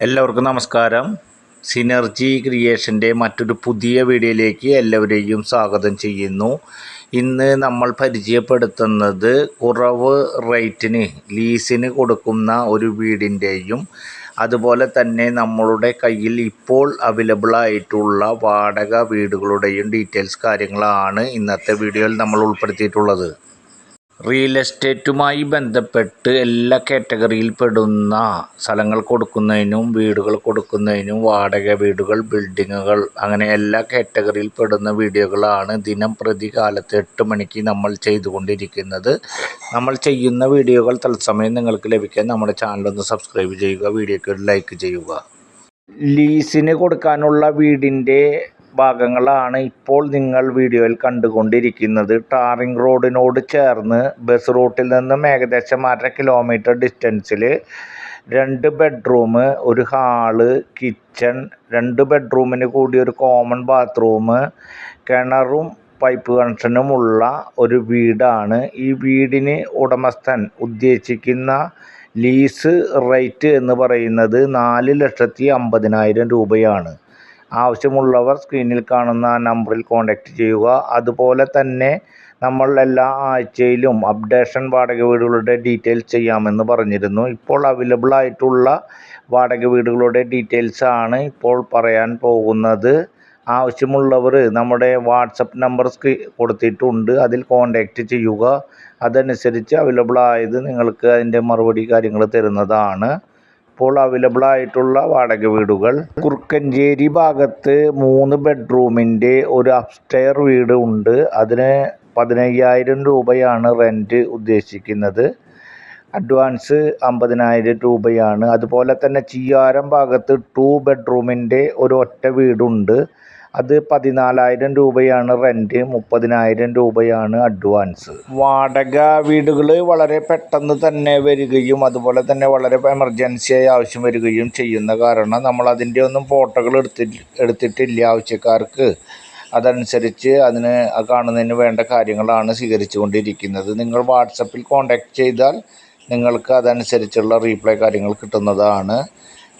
എല്ലാവർക്കും നമസ്കാരം. സിനർജി ക്രിയേഷന്റെ മറ്റൊരു പുതിയ വീഡിയോയിലേക്ക് എല്ലാവരെയും സ്വാഗതം ചെയ്യുന്നു. ഇന്ന് നമ്മൾ പരിചയപ്പെടുത്തുന്നത് കുറവ് റേറ്റിന് ലീസിന് കൊടുക്കുന്ന ഒരു വീടിന്റെയും അതുപോലെ തന്നെ നമ്മളുടെ കയ്യിൽ ഇപ്പോൾ അവൈലബിൾ ആയിട്ടുള്ള വാടക വീടുകളുടെയും ഡീറ്റെയിൽസ് കാര്യങ്ങളാണ് ഇന്നത്തെ വീഡിയോയിൽ നമ്മൾ ഉൾപ്പെടുത്തിയിട്ടുള്ളത്. റിയൽ എസ്റ്റേറ്റുമായി ബന്ധപ്പെട്ട് എല്ലാ കാറ്റഗറിയിൽ പെടുന്ന സ്ഥലങ്ങൾ കൊടുക്കുന്നതിനും വീടുകൾ കൊടുക്കുന്നതിനും വാടക വീടുകൾ ബിൽഡിങ്ങുകൾ അങ്ങനെ എല്ലാ കാറ്റഗറിയിൽ പെടുന്ന വീഡിയോകളാണ് ദിനം പ്രതി കാലത്ത് എട്ട് മണിക്ക് നമ്മൾ ചെയ്തുകൊണ്ടിരിക്കുന്നത്. നമ്മൾ ചെയ്യുന്ന വീഡിയോകൾ തത്സമയം നിങ്ങൾക്ക് ലഭിക്കാൻ നമ്മുടെ ചാനലൊന്ന് സബ്സ്ക്രൈബ് ചെയ്യുക വീഡിയോക്ക് ലൈക്ക് ചെയ്യുക. ലീസിന് കൊടുക്കാനുള്ള വീടിന്റെ ഭാഗങ്ങളാണ് ഇപ്പോൾ നിങ്ങൾ വീഡിയോയിൽ കണ്ടുകൊണ്ടിരിക്കുന്നത്. ടാറിംഗ് റോഡിനോട് ചേർന്ന് ബസ് റൂട്ടിൽ നിന്നും ഏകദേശം അര കിലോമീറ്റർ ഡിസ്റ്റൻസിൽ രണ്ട് ബെഡ്റൂം ഒരു ഹാൾ കിച്ചൺ രണ്ട് ബെഡ്റൂമിന് കൂടി ഒരു കോമൺ ബാത്റൂം കിണറും പൈപ്പ് കണക്ഷനുമുള്ള ഒരു വീടാണ്. ഈ വീടിന് ഉടമസ്ഥൻ ഉദ്ദേശിക്കുന്ന ലീസ് റേറ്റ് എന്ന് പറയുന്നത് നാല് ലക്ഷത്തി അമ്പതിനായിരം രൂപയാണ്. ആവശ്യമുള്ളവർ സ്ക്രീനിൽ കാണുന്ന നമ്പറിൽ കോൺടാക്റ്റ് ചെയ്യുക. അതുപോലെ തന്നെ നമ്മൾ എല്ലാ ആഴ്ചയിലും അപ്ഡേഷൻ വാടക വീടുകളുടെ ഡീറ്റെയിൽസ് ചെയ്യാമെന്ന് പറഞ്ഞിരുന്നു. ഇപ്പോൾ അവൈലബിൾ ആയിട്ടുള്ള വാടക വീടുകളുടെ ഡീറ്റെയിൽസ് ആണ് ഇപ്പോൾ പറയാൻ പോകുന്നത്. ആവശ്യമുള്ളവർ നമ്മുടെ വാട്സപ്പ് നമ്പർ സ്ക്രീ കൊടുത്തിട്ടുണ്ട്. അതിൽ കോൺടാക്റ്റ് ചെയ്യുക. അതനുസരിച്ച് അവൈലബിൾ ആയത് നിങ്ങൾക്ക് അതിന്റെ മറുപടി കാര്യങ്ങൾ തരുന്നതാണ്. ഇപ്പോൾ അവൈലബിൾ ആയിട്ടുള്ള വാടക വീടുകൾ. കുറുക്കഞ്ചേരി ഭാഗത്ത് മൂന്ന് ബെഡ്റൂമിന്റെ ഒരു അപ്സ്റ്റെയർ വീട് ഉണ്ട്. അതിന് പതിനയ്യായിരം രൂപയാണ് റെന്റ് ഉദ്ദേശിക്കുന്നത്. അഡ്വാൻസ് അമ്പതിനായിരം രൂപയാണ്. അതുപോലെ തന്നെ ചിയ്യാരം ഭാഗത്ത് ടു ബെഡ്റൂമിന്റെ ഒരു ഒറ്റ വീടുണ്ട്. അത് പതിനാലായിരം രൂപയാണ് റെന്റ് മുപ്പതിനായിരം രൂപയാണ് അഡ്വാൻസ് വാടക വീടുകൾ വളരെ പെട്ടെന്ന് തന്നെ വരികയും അതുപോലെ തന്നെ വളരെ എമർജൻസിയായി ആവശ്യം വരികയും ചെയ്യുന്ന കാരണം നമ്മൾ അതിന്റെ ഒന്നും ഫോട്ടോകൾ എടുത്തി എടുത്തിട്ടില്ല ആവശ്യക്കാർക്ക്. അതനുസരിച്ച് അതിന് കാണുന്നതിന് വേണ്ട കാര്യങ്ങളാണ് സ്വീകരിച്ചു കൊണ്ടിരിക്കുന്നത് നിങ്ങൾ വാട്സപ്പിൽ കോൺടാക്റ്റ് ചെയ്താൽ നിങ്ങൾക്ക് അതനുസരിച്ചുള്ള റീപ്ലൈ കാര്യങ്ങൾ കിട്ടുന്നതാണ്.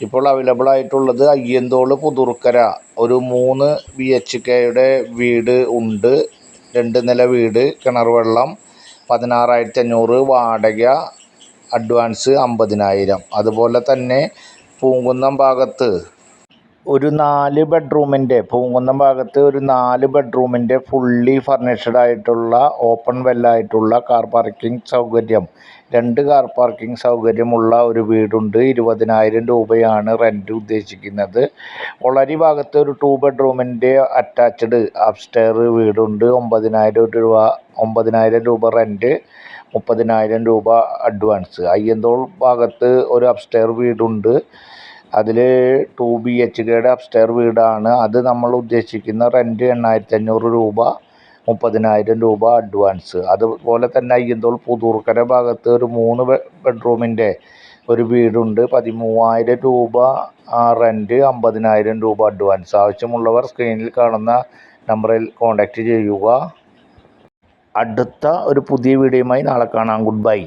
ഇപ്പോൾ അവൈലബിൾ ആയിട്ടുള്ളത് അയ്യന്തോൾ പുതുർക്കര. ഒരു മൂന്ന് ബി എച്ച് കെയുടെ വീട് ഉണ്ട്. രണ്ട് നില വീട് കിണർ വെള്ളം പതിനാറായിരത്തി അഞ്ഞൂറ് വാടക അഡ്വാൻസ് അമ്പതിനായിരം. അതുപോലെ തന്നെ പൂങ്കുന്നം ഭാഗത്ത് ഒരു നാല് ബെഡ്റൂമിന്റെ പൂങ്കുന്നം ഭാഗത്ത് ഒരു നാല് ബെഡ്റൂമിന്റെ ഫുള്ളി ഫർണിഷ്ഡ് ആയിട്ടുള്ള ഓപ്പൺ വെല്ലായിട്ടുള്ള കാർ പാർക്കിംഗ് സൗകര്യം. രണ്ട് കാർ പാർക്കിംഗ് സൗകര്യമുള്ള ഒരു വീടുണ്ട്. ഇരുപതിനായിരം രൂപയാണ് റെന്റ് ഉദ്ദേശിക്കുന്നത്. ഒളരി ഭാഗത്ത് ഒരു ടു ബെഡ്റൂമിന്റെ അറ്റാച്ച്ഡ് അപ്സ്റ്റെയർ വീടുണ്ട്. ഒമ്പതിനായിരം രൂപ ഒമ്പതിനായിരം രൂപ റെന്റ് മുപ്പതിനായിരം രൂപ അഡ്വാൻസ് അയ്യന്തോൾ ഭാഗത്ത് ഒരു അപ്സ്റ്റെയർ വീടുണ്ട്. അതിൽ ടു ബി എച്ച് കെയുടെ അപ്സ്റ്റെയർ വീടാണ്. അത് നമ്മൾ ഉദ്ദേശിക്കുന്ന റെന്റ് എണ്ണായിരത്തി അഞ്ഞൂറ് രൂപ മുപ്പതിനായിരം രൂപ അഡ്വാൻസ് അതുപോലെ തന്നെ അയ്യന്തോൾ പുതൂർക്കര ഭാഗത്ത് ഒരു മൂന്ന് ബെഡ്റൂമിന്റെ ഒരു വീടുണ്ട്. പതിമൂവായിരം രൂപ റെന്റ് അമ്പതിനായിരം രൂപ അഡ്വാൻസ് ആവശ്യമുള്ളവർ സ്ക്രീനിൽ കാണുന്ന നമ്പറിൽ കോൺടാക്റ്റ് ചെയ്യുക. അടുത്ത ഒരു പുതിയ വീഡിയോയുമായി നാളെ കാണാം. Good bye